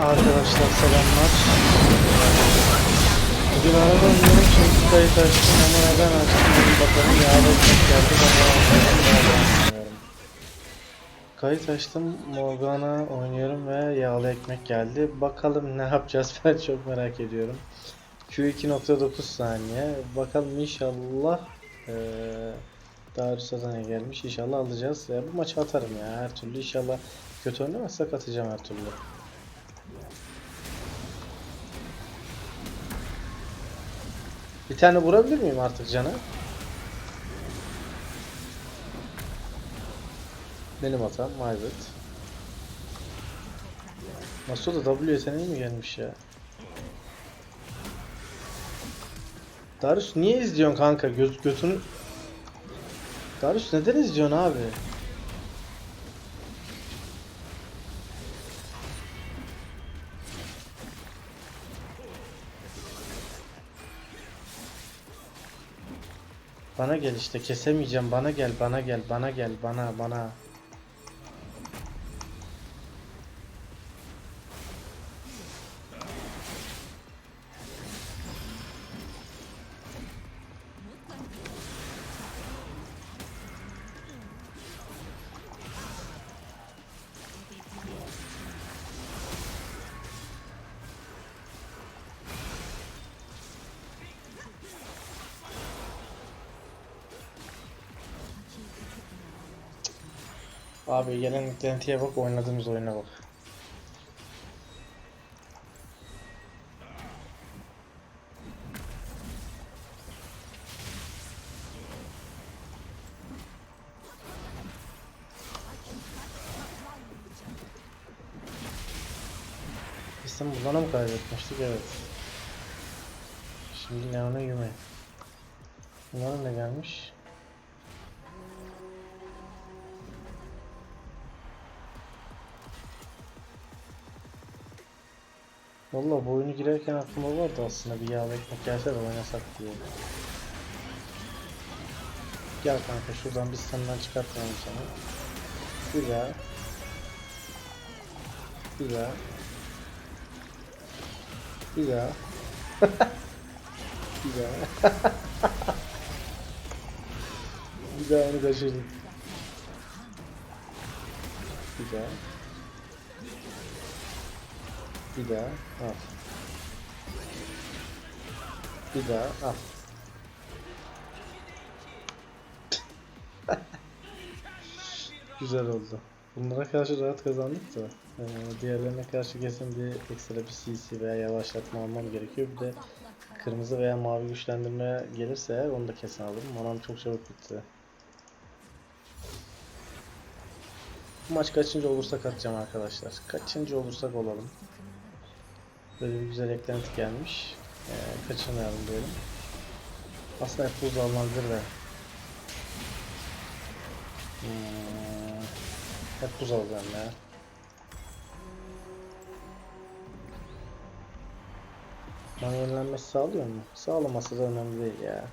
Arkadaşlar selamlar. Bugün araba oynuyorum çünkü kayıt açtım ama neden açtım bir bakalım yağda ekmek geldi bakalım. Kayıt açtım Morgana oynuyorum ve yağlı ekmek geldi. Bakalım ne yapacağız ben çok merak ediyorum. Q2.9 saniye. Bakalım inşallah eee Darius Adana gelmiş. İnşallah alacağız. Ya bu maçı atarım ya her türlü. İnşallah kötü oynamazsak atacağım her türlü. Bir tane vurabilir miyim artık cana? Benim hatam, my bad. Nasıl da W yeteneği mi gelmiş ya? Darius niye izliyorsun kanka? Göz götünü... Darius neden izliyorsun abi? Bana gel işte kesemeyeceğim bana gel bana gel bana gel bana bana. Abi gelen eklentiye bak oynadığımız oyuna bak. Bundan mı kaybetmiştik? Evet. Şimdi Leon'a Yume. Bunlara ne gelmiş? Valla bu oyunu girerken aklıma vardı aslında bir yağlı ekmek gelse de oynasak diye. Gel kanka şuradan biz senden çıkartmayalım sana. Bir daha. Bir daha. Bir daha. bir daha. bir daha onu kaçırdım. Bir daha. Bir daha al. Bir daha al. Güzel oldu. Bunlara karşı rahat kazandık da eee, diğerlerine karşı kesin bir ekstra bir CC veya yavaşlatma almam gerekiyor. Bir de kırmızı veya mavi güçlendirme gelirse onu da kesin alırım. Manam çok çabuk bitti. Bu maç kaçıncı olursak atacağım arkadaşlar. Kaçıncı olursak olalım. Böyle bir güzel eklenti gelmiş. Ee, kaçırmayalım diyelim. Aslında hep buz alınabilir de. Hmm, hep buz alacağım ya. Bana yenilenmesi sağlıyor mu? Sağlaması da önemli değil ya.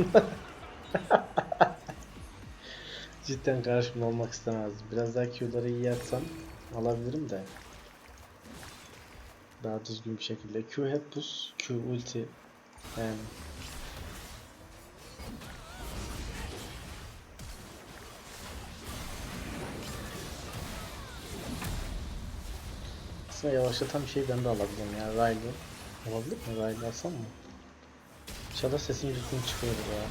Cidden karşımda olmak istemezdim. Biraz daha Q'ları iyi yatsam alabilirim de. Daha düzgün bir şekilde. Q hep buz, Q ulti. Yani. Aslında yavaşlatan bir şey ben de alabilirim ya. Riley. Olabilir mi? Riley alsam mı? İnşallah sesim düzgün çıkıyordur ya.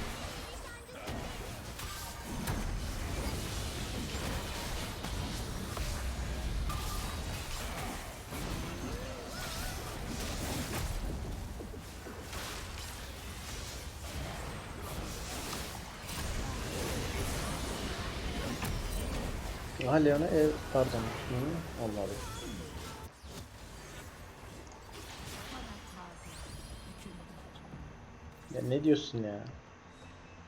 Ha Leon'a ev pardon. Hı, olmadı. Ya ne diyorsun ya?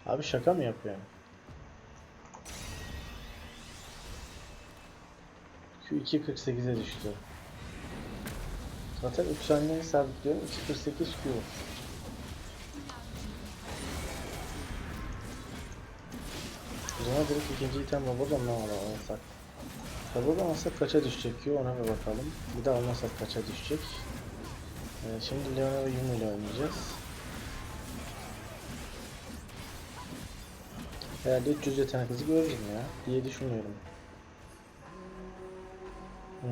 Abi şaka mı yapıyorsun? Q2.48'e düştü. Zaten 3 saniye sabitliyorum. 2.48 Q. O zaman direkt ikinci item ne alsak? Robo'dan alsak kaça düşecek Q ona bir bakalım. Bir de almasak kaça düşecek? Ee, şimdi Leona ve Yumu ile oynayacağız. Herhalde 300 yetenek hızı görürüm ya diye düşünüyorum. Hmm.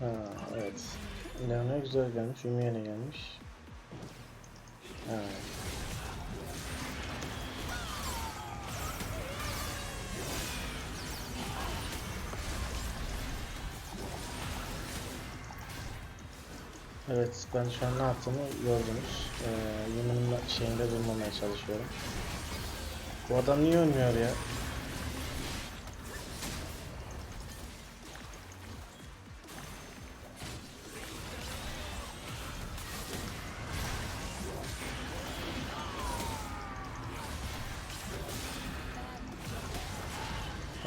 Ha, evet. Leona güzel gelmiş, Ümiye ne gelmiş? Ha. Evet, ben şu an ne yaptığımı gördünüz. Ee, şeyinde durmamaya çalışıyorum. Bu adam niye ölmüyor ya?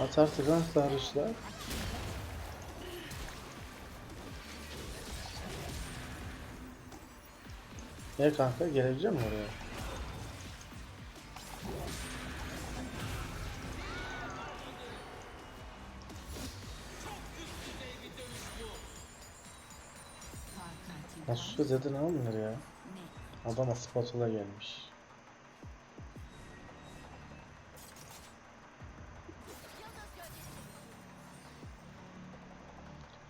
At artık lan sarhoşlar. E kanka gelebilecek misin oraya? Nasıl dedi ne olmuyor ya? Adama spatula gelmiş.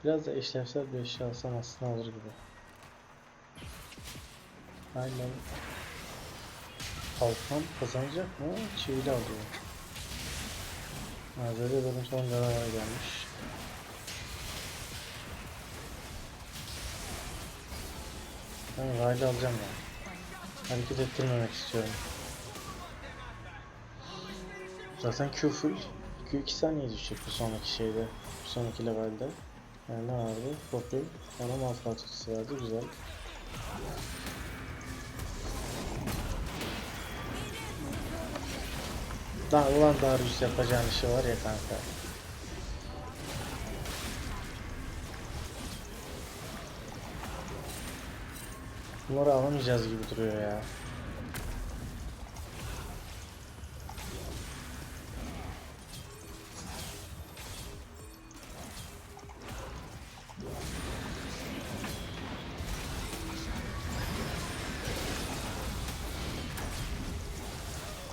Biraz da işlevsel bir eşya alsam aslında olur gibi. Aynen. Kalkan kazanacak mı? Çivili alıyor. Hazırda benim son canavar gelmiş. Ben Riley alacağım ya. Hareket ettirmemek istiyorum. Zaten Q full. Q 2 saniye düşecek bu sonraki şeyde. Bu sonraki levelde. Yani ne vardı? Popül. Ona malfaltisi vardı. Güzel. Daha ulan Darius yapacağın işi var ya kanka. Bunları alamayacağız gibi duruyor ya.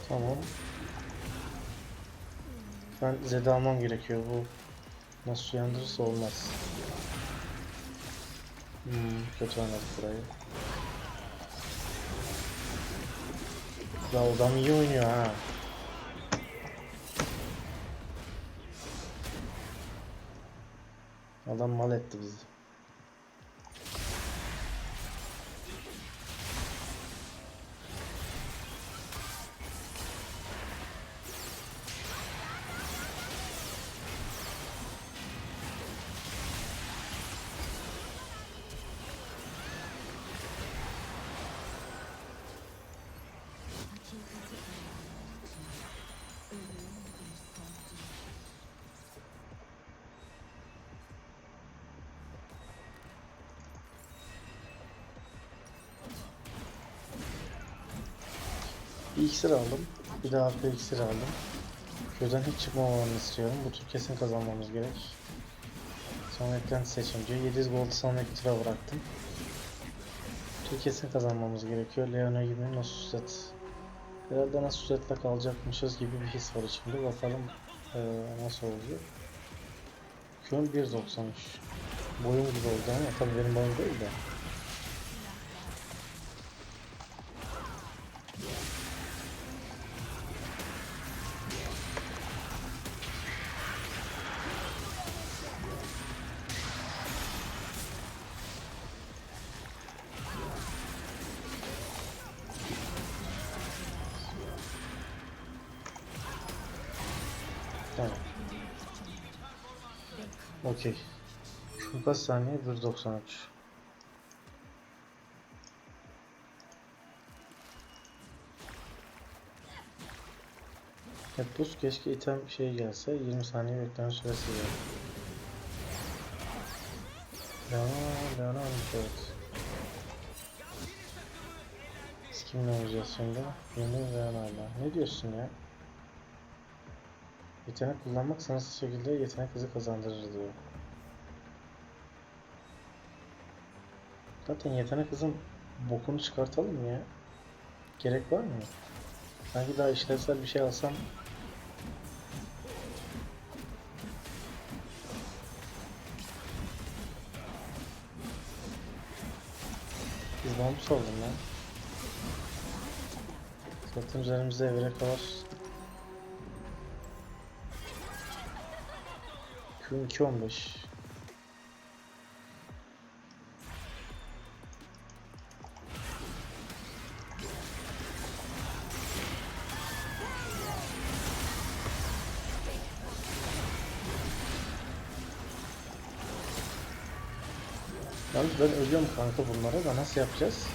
Tamam. Ben Zed almam gerekiyor bu. Nasıl uyandırırsa olmaz. Hmm, kötü oynadık burayı. La adam iyi oynuyor ha. Adam mal etti bizi. Bir iksir aldım. Bir daha bir iksir aldım. Köyden hiç çıkmamamı istiyorum. Bu tur kesin kazanmamız gerek. Son eklenti seçince 700 gold sonraki tura bıraktım. Bu tur kesin kazanmamız gerekiyor. Leona gibi Nasusret. Herhalde Nasusret'le kalacakmışız gibi bir his var içimde. Bakalım eee, nasıl olacak. Köyüm 1.93. Boyum gibi oldu ama tabii benim boyum değil de. Okey. Bu kaç saniye? 1.93. Hep buz keşke item şey gelse 20 saniye bekleme süresi var. Leona, Leona olmuş evet. Biz kimle oynayacağız şimdi? Yeni Leona'yla. Ne diyorsun ya? Yetenek kullanmak sınırsız şekilde yetenek hızı kazandırır diyor. Zaten yetenek hızın bokunu çıkartalım ya. Gerek var mı? Sanki daha işlevsel bir şey alsam Biz bambus oldum lan. Zaten üzerimizde evrek var. Q215 Yalnız ben ölüyorum kanka bunlara da nasıl yapacağız?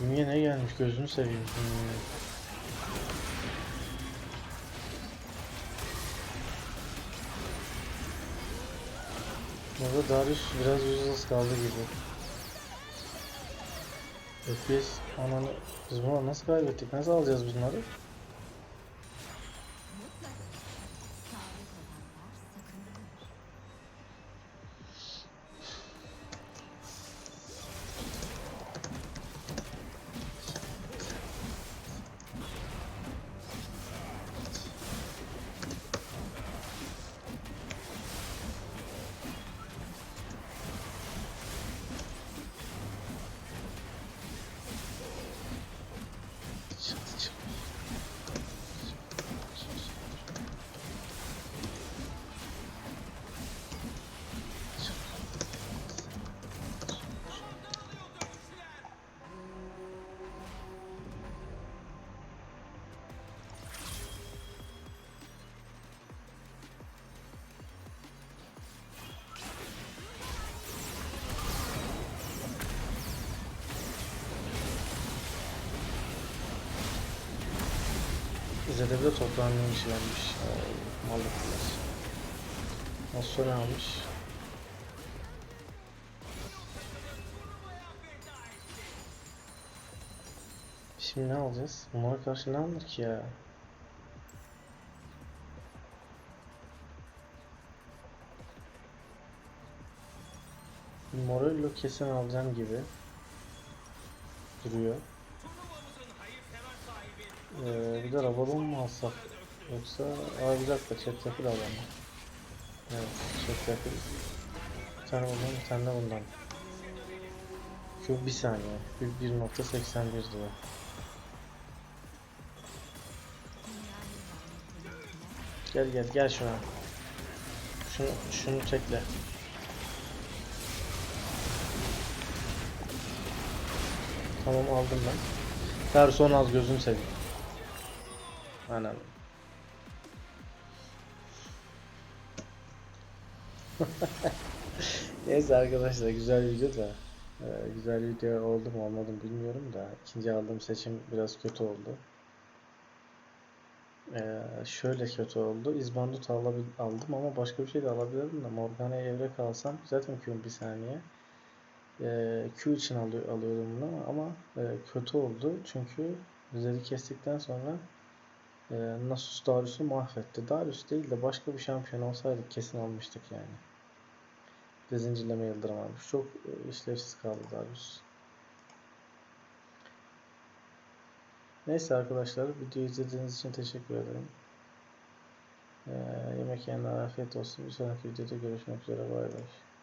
Niye ne gelmiş gözünü seveyim. Hmm. Burada Darius biraz ucuz kaldı gibi. FPS ananı biz bunu nasıl kaybettik? Nasıl alacağız bunları? Bize de toprağın neymiş vermiş. Ay, Mallıklar. Nasıl almış? Şimdi ne alacağız? Bunlara karşı ne alınır ki ya? Morello kesin alacağım gibi duruyor. Ee, bir de Ravalon mu alsak? Yoksa... Aa bir dakika Chatrakil alalım. Evet Chatrakil. Bir tane bundan bir tane bundan. Şu bir saniye. Bir- 1.81 diyor. Gel gel gel şuna. Şunu, şunu çekle. Tamam aldım ben. Person az gözüm seveyim. Aynen. Neyse arkadaşlar güzel video da e, güzel video oldu mu olmadı mı bilmiyorum da ikinci aldığım seçim biraz kötü oldu. E, şöyle kötü oldu. İzbandut aldım ama başka bir şey de alabilirdim de Morgana'ya evrek alsam zaten Q'un bir saniye. E, Q için alıyor, alıyordum bunu ama e, kötü oldu çünkü üzeri kestikten sonra e, Nasus Darius'u mahvetti. Darius değil de başka bir şampiyon olsaydık kesin almıştık yani. Bir de zincirleme yıldırım almış. Çok e, işlevsiz kaldı Darius. Neyse arkadaşlar videoyu izlediğiniz için teşekkür ederim. Ee, yemek yiyenlere afiyet olsun. Bir sonraki videoda görüşmek üzere. Bay bay.